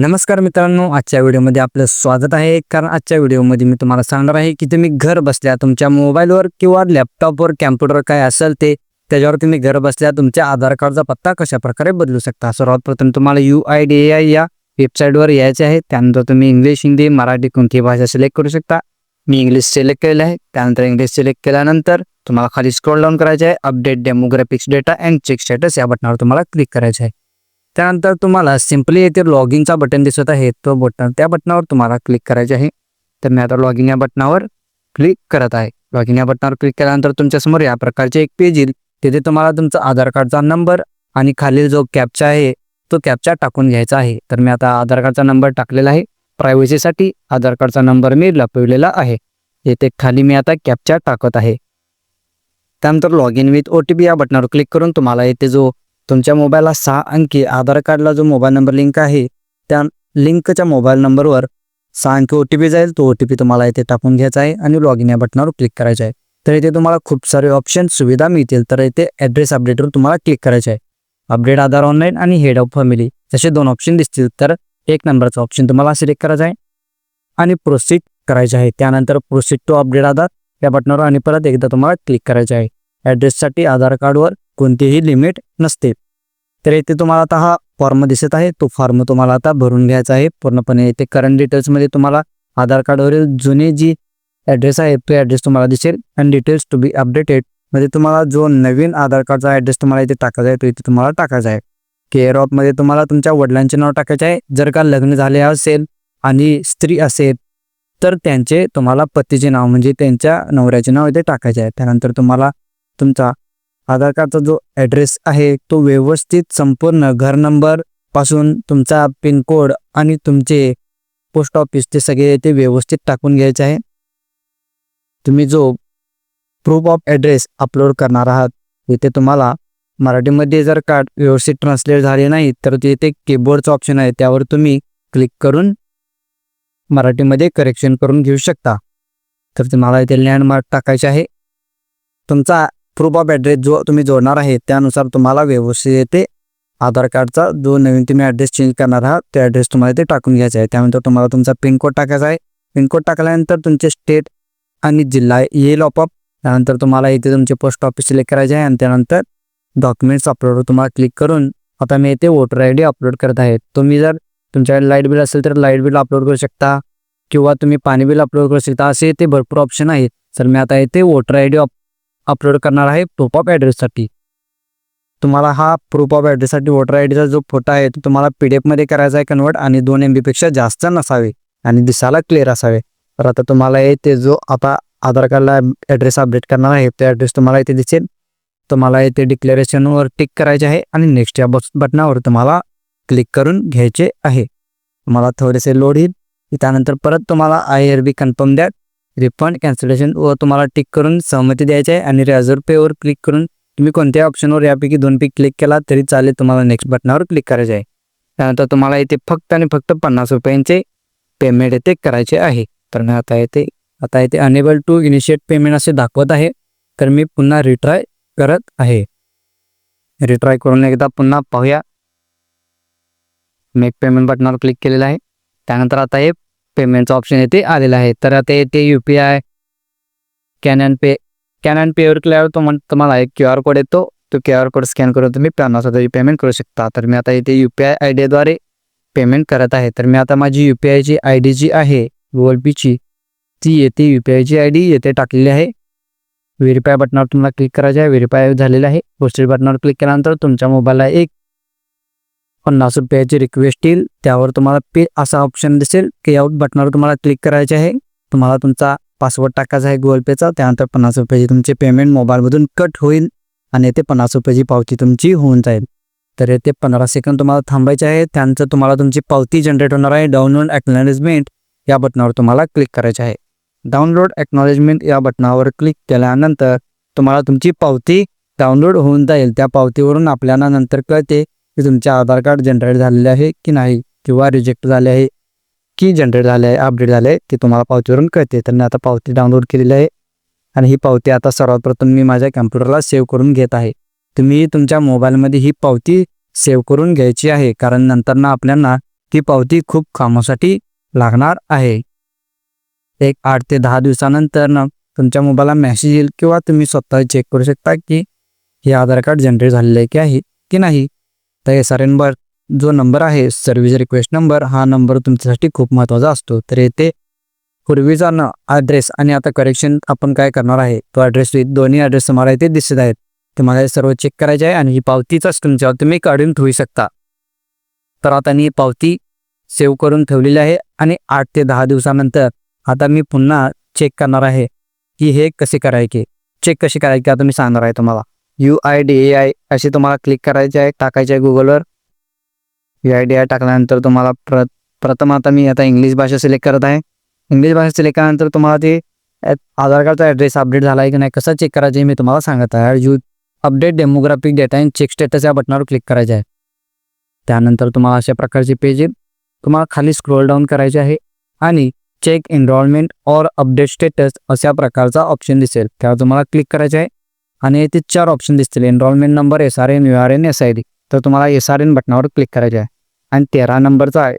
नमस्कार मित्रांनो आजच्या व्हिडिओमध्ये आपलं स्वागत आहे. कारण आजच्या व्हिडिओमध्ये मी तुम्हाला सांगणार आहे की तुम्ही घर बसल्या तुमच्या मोबाईलवर किंवा लॅपटॉपवर कॅम्प्युटर काय असेल ते त्याच्यावर तुम्ही घर बसल्या तुमच्या आधार कार्डचा पत्ता कशा प्रकारे बदलू शकता? सर्वात प्रथम तुम्हाला U I D A I या वेबसाईटवर यायचे आहे. त्यानंतर तुम्ही इंग्लिश हिंदी मराठी कोणती भाषा सिलेक्ट करू शकता. मी इंग्लिश सिलेक्ट केलेलं आहे. त्यानंतर इंग्लिश सिलेक्ट केल्यानंतर तुम्हाला खाली स्क्रोल डाऊन करायचे आहे. Update demographics data and check status या बटनावर तुम्हाला क्लिक करायचे आहे. त्यानंतर तुम्हाला सिम्पली येथे लॉग इनचा बटन दिसत आहे. तो बटन त्या बटनावर तुम्हाला क्लिक करायचे आहे. तर मी आता लॉग इन या बटनावर क्लिक करत आहे. लॉग इन या बटनावर क्लिक केल्यानंतर तुमच्यासमोर या प्रकारचे एक पेज येईल. तिथे तुम्हाला तुमचा आधार कार्डचा नंबर आणि खालील जो कॅपचा आहे तो कॅपचा टाकून घ्यायचा आहे. तर मी आता आधार कार्डचा नंबर टाकलेला आहे. प्रायव्हसीसाठी आधार कार्डचा नंबर मी लपविलेला आहे. येथे खाली मी आता कॅपचा टाकत आहे. त्यानंतर log in with O T P या बटनावर क्लिक करून तुम्हाला येथे जो तुमच्या मोबाईलला सहा अंकी आधार कार्डला जो मोबाईल नंबर लिंक आहे त्या लिंकच्या मोबाईल नंबरवर सहा अंकी ओ टी पी जाईल. तो ओ टी पी तुम्हाला इथे टाकून घ्यायचा आहे आणि लॉग इन या बटनावर क्लिक करायचं आहे. तर इथे तुम्हाला खूप सारे ऑप्शन सुविधा मिळतील. तर इथे ॲड्रेस अपडेटवर तुम्हाला क्लिक करायचे आहे. अपडेट आधार ऑनलाईन आणि हेड ऑफ फॅमिली जसे दोन ऑप्शन दिसतील. तर एक नंबरचा ऑप्शन तुम्हाला सिलेक्ट करायचा आहे आणि प्रोसीड करायचे आहे. त्यानंतर प्रोसीड टू अपडेट आधार या बटनावर आणि परत एकदा तुम्हाला क्लिक करायचे आहे. ॲड्रेससाठी आधार कार्डवर कोणतीही लिमिट नसते. तर इथे तुम्हाला आता हा फॉर्म दिसत आहे. तो फॉर्म तुम्हाला आता भरून घ्यायचा आहे. पूर्णपणे इथे करंट डिटेल्समध्ये तुम्हाला आधार कार्डवरील जुने जी ॲड्रेस आहे तो ॲड्रेस तुम्हाला दिसेल. And details to be updated म्हणजे तुम्हाला जो नवीन आधार कार्डचा ॲड्रेस तुम्हाला इथे टाकायचा आहे तो इथे तुम्हाला टाकायचा आहे. केअर ऑफमध्ये तुम्हाला तुमच्या वडिलांचे नाव टाकायचे आहे. जर का लग्न झाले असेल आणि स्त्री असेल तर त्यांचे तुम्हाला पतीचे नाव म्हणजे त्यांच्या नवऱ्याचे नाव इथे टाकायचे आहे. त्यानंतर तुम्हाला तुमचा आधार कार्डचा जो ॲड्रेस आहे तो व्यवस्थित संपूर्ण घर नंबरपासून तुमचा पिनकोड आणि तुमचे पोस्ट ऑफिस ते सगळे ते व्यवस्थित टाकून घ्यायचे आहे. तुम्ही जो प्रूफ ऑफ ॲड्रेस अपलोड करणार आहात इथे तुम्हाला मराठीमध्ये जर कार्ड व्यवस्थित ट्रान्सलेट झाले नाही तर तिथे कीबोर्डचं ऑप्शन आहे त्यावर तुम्ही क्लिक करून मराठीमध्ये करेक्शन करून घेऊ शकता. तर तुम्हाला इथे लँडमार्क टाकायचे आहे. तुमचा प्रूफ ऑफ ॲड्रेस जो तुम्ही जोडणार आहे त्यानुसार तुम्हाला व्यवस्थित येते. आधार कार्डचा जो नवीन तुम्ही ॲड्रेस चेंज करणार आहात तो ॲड्रेस तुम्हाला इथे टाकून घ्यायचा आहे. त्यानंतर तुम्हाला तुमचा पिनकोड टाकायचा आहे. पिनकोड टाकल्यानंतर तुमचे स्टेट आणि जिल्हा येईल ऑपअप त्यानंतर तुम्हाला इथे तुमचे पोस्ट ऑफिस सिलेक्ट करायचे आहे आणि त्यानंतर डॉक्युमेंट्स अपलोड तुम्हाला क्लिक करून आता मी इथे वोटर आय डी अपलोड करत आहे. तुम्ही जर तुमच्याकडे लाइट बिल असेल तर लाइट बिल अपलोड करू शकता किंवा तुम्ही पाणी बिल अपलोड करू शकता. असे इथे भरपूर ऑप्शन आहेत. तर मी आता इथे वोटर आय डी अपलोड करणार आहे प्रूफ ऑफ ॲड्रेससाठी तुम्हाला हा प्रूफ ऑफ ॲड्रेससाठी वोटर आय डीचा जो फोटो आहे तो तुम्हाला पी डी एफमध्ये करायचा आहे कन्वर्ट आणि दोन एम बीपेक्षा जास्त नसावे आणि दिसायला क्लिअर असावे. तर आता तुम्हाला ते जो आता आधार कार्डला ॲड्रेस अपडेट करणार आहे तो ॲड्रेस तुम्हाला इथे दिसेल. तुम्हाला इथे डिक्लेरेशनवर टिक करायचे आहे आणि नेक्स्ट या बस बटनावर तुम्हाला क्लिक करून घ्यायचे आहे. तुम्हाला थोडेसे लोड येईल. त्यानंतर परत तुम्हाला आय आर बी कन्फर्म द्या. रिफंड कॅन्सलेशन व तुम्हाला टिक करून सहमती द्यायची आहे आणि रेझर्व पेवर क्लिक करून तुम्ही कोणत्या ऑप्शनवर यापैकी दोन पीक क्लिक केला तरी चालेल तुम्हाला नेक्स्ट बटनावर क्लिक करायचे आहे. त्यानंतर तुम्हाला इथे फक्त आणि फक्त पन्नास रुपयांचे पेमेंट येथे करायचे आहे. तर मी आता येते आता येथे अनेबल टू इनिशिएट पेमेंट असे दाखवत आहे. तर मी पुन्हा रिट्राय करत आहे. रिट्राय करून एकदा पुन्हा पाहूया. मेक पेमेंट बटनावर क्लिक केलेलं आहे. त्यानंतर आता हे पेमेंटचं ऑप्शन येथे आलेलं आहे. तर आता येथे U P I can pay can पेवर केल्यावर तुम्हाला तुम्हाला एक क्यू आर कोड येतो. तो क्यू आर कोड स्कॅन करून तुम्ही पन्नास हजार पेमेंट करू शकता. तर मी आता इथे यू पी आय आय डीद्वारे पेमेंट करत आहे. तर मी आता माझी यू पी आयची आय डी जी आहे गुगल पीची ती येते यू पी आयची आय डी येथे टाकलेली आहे. व्हेरीफाय बटनावर तुम्हाला क्लिक करायचे आहे. व्हेरीफाय झालेलं आहे. पोस्टेड बटनावर क्लिक केल्यानंतर तुमच्या मोबाईलला एक पन्नास रुपयाची रिक्वेस्ट येईल. त्यावर तुम्हाला पे असा ऑप्शन दिसेल की आउट बटनावर तुम्हाला क्लिक करायचे आहे. तुम्हाला तुमचा पासवर्ड टाकायचा आहे गुगल पेचा त्यानंतर पन्नास रुपयाची तुमचे पेमेंट मोबाईलमधून कट होईल आणि ते पन्नास रुपयाची पावती तुमची होऊन जाईल. तर येथे पंधरा सेकंद तुम्हाला थांबायचे आहे त्यानंतर तुम्हाला तुमची पावती जनरेट होणार आहे. डाउनलोड ॲक्नॉलेजमेंट या बटनावर तुम्हाला क्लिक करायचे आहे. डाउनलोड ॲक्नॉलेजमेंट या बटनावर क्लिक केल्यानंतर तुम्हाला तुमची पावती डाउनलोड होऊन जाईल. त्या पावतीवरून आपल्याला नंतर कळते की तुमचे आधार कार्ड जनरेट झालेले आहे की नाही? किंवा रिजेक्ट झाले आहे? की जनरेट झाले आहे? अपडेट झाले आहे? ते तुम्हाला पावतीवरून कळते. तर मी आता पावती डाउनलोड केलेली आहे. आणि ही पावती आता सर्वात प्रथम मी माझ्या कॅम्प्युटरला सेव्ह करून घेत आहे. तुम्ही तुमच्या मोबाईलमध्ये ही पावती सेव्ह करून घ्यायची आहे. कारण नंतर ना आपल्याला ती पावती खूप कामासाठी लागणार आहे. एक आठ ते दहा दिवसानंतर ना तुमच्या मोबाईलला मेसेज येईल किंवा तुम्ही स्वतः चेक करू शकता की हे आधार कार्ड जनरेट झालेलं आहे की आहे की नाही. तर एस आर एनवर जो नंबर आहे सर्व्हिस रिक्वेस्ट नंबर हा नंबर तुमच्यासाठी खूप महत्त्वाचा असतो. तर येथे पूर्वीचा न ॲड्रेस आणि आता करेक्शन आपण काय करणार आहे? तो ॲड्रेस दोन्ही ॲड्रेस तुम्हाला इथे दिसत आहेत. तुम्हाला हे सर्व चेक करायचे आहे आणि ही पावतीचा तुमच्यावर. तुम्ही काढून ठेवू शकता. तर आता मी पावती सेव्ह करून ठेवलेली आहे आणि आठ ते दहा दिवसानंतर आता मी पुन्हा चेक करणार आहे की हे कसे करायचे? चेक कसे करायचे आता मी सांगणार आहे तुम्हाला. U I D A I असे तुम्हाला क्लिक करायचे आहे टाकायचे आहे गुगलवर यू आय डी आय टाकल्यानंतर तुम्हाला प्र प्रथम आता मी आता इंग्लिश भाषा सिलेक्ट करत आहे. इंग्लिश भाषा सिलेक्ट केल्यानंतर तुम्हाला ते आधार कार्डचा ॲड्रेस अपडेट झाला आहे की नाही कसा चेक करायचं मी तुम्हाला सांगत आहे. You update demographic data and check status या बटनावर क्लिक करायचे आहे. त्यानंतर तुम्हाला अशा प्रकारचे पेज येईल तुम्हाला खाली स्क्रोल डाऊन करायचे आहे आणि चेक एनरॉलमेंट और अपडेट स्टेटस अशा प्रकारचा ऑप्शन दिसेल. त्यावर तुम्हाला क्लिक करायचे आहे. आणि ते चार ऑप्शन दिसतील. Enrolment number S R N U R N S I D तर तुम्हाला एस आर एन बटनावर क्लिक करायचे आहे. आणि तेरा नंबरचा आहे.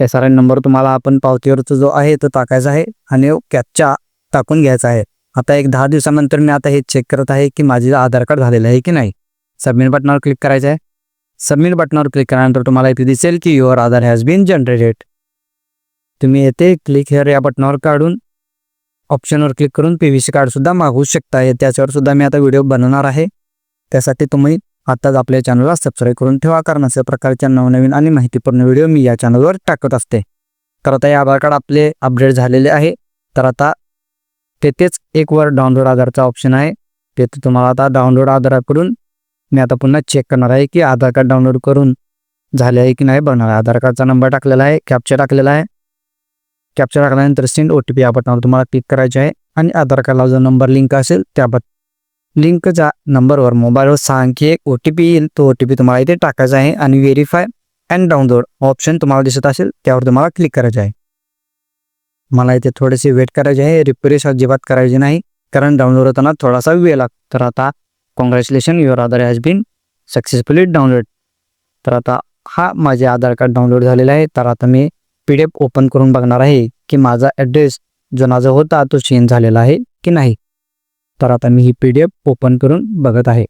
एस आर एन नंबर तुम्हाला आपण पावतीवरचा जो आहे तो टाकायचा आहे. आणि कॅपचा टाकून घ्यायचा आहे. आता एक दहा दिवसानंतर मी आता हे चेक करत आहे की माझे आधार कार्ड झालेलं आहे की नाही. सबमिट बटनावर क्लिक करायचं आहे. सबमिट बटनावर क्लिक केल्यानंतर तुम्हाला इथे दिसेल की your Aadhaar has been generated तुम्ही येथे क्लिक हेअर या बटनावर काढून ऑप्शनवर क्लिक करून पी व्ही सी कार्डसुद्धा मागवू शकता. त्याच्यावर सुद्धा मी आता व्हिडिओ बनवणार आहे. त्यासाठी तुम्ही आत्ताच आपल्या चॅनलला सबस्क्राईब करून ठेवा कारण अशा प्रकारच्या नवनवीन आणि माहितीपूर्ण व्हिडिओ मी या चॅनलवर टाकत असते. तर आता हे आधार कार्ड आपले अपडेट झालेले आहे. तर आता तेथेच एक वर डाउनलोड आधारचा ऑप्शन आहे. तेथे तुम्हाला आता डाउनलोड आधाराकडून मी आता पुन्हा चेक करणार आहे की आधार कार्ड डाउनलोड करून झाले आहे की नाही. बघणार आहे. आधार कार्डचा नंबर टाकलेला आहे कॅप्चर टाकलेला आहे. कॅप्चर टाकल्यानंतर सेंड ओ टी पी या बटनावर तुम्हाला क्लिक करायचे आहे आणि आधार कार्डला जो नंबर लिंक असेल त्या बट लिंकच्या नंबरवर मोबाईलवर सहा अंकी एक ओ टी पी येईल. तो ओ टी पी तुम्हाला इथे टाकायचा आहे आणि व्हेरीफाय अँड डाउनलोड ऑप्शन तुम्हाला दिसत असेल त्यावर तुम्हाला क्लिक करायचे आहे. मला इथे थोडेसे वेट करायचे आहे. रिफ्रेश अजिबात करायचे नाही. कारण डाउनलोड होताना थोडासा वेळ लागतो. तर आता congratulation your Aadhaar has been successfully download तर आता हा माझे आधार कार्ड डाउनलोड झालेला आहे. तर आता मी पी डी एफ ओपन करून बघणार आहे की माझा ॲड्रेस जो माझा होता तो चेंज झालेला आहे की नाही. तर आता मी ही पी डी एफ ओपन करून बघत आहे.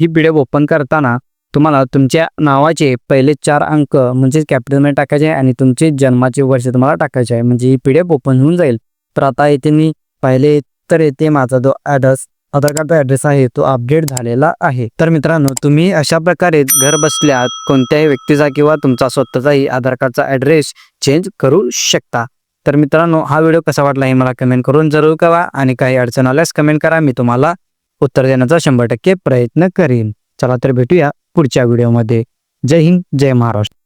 ही पी डी एफ ओपन करताना तुम्हाला तुमच्या नावाचे पहिले चार अंक म्हणजे कॅपिटलमध्ये टाकायचे आहे आणि तुमचे जन्माचे वर्ष तुम्हाला टाकायचे आहे. म्हणजे ही पी डी एफ ओपन होऊन जाईल. तर आता येते मी पाहिले तर येथे माझा जो ॲड्रेस आधार कार्डचा ॲड्रेस आहे तो अपडेट झालेला आहे. तर मित्रांनो तुम्ही अशा प्रकारे घर बसल्या कोणत्याही व्यक्तीचा किंवा तुमचा स्वतःचाही आधार कार्डचा ऍड्रेस चेंज करू शकता. तर मित्रांनो हा व्हिडिओ कसा वाटला हे मला कमेंट करून जरूर करा आणि काही अडचण आल्यास कमेंट करा मी तुम्हाला उत्तर देण्याचा शंभर टक्के प्रयत्न करीन. चला तर भेटूया पुढच्या व्हिडिओमध्ये जय हिंद जय महाराष्ट्र.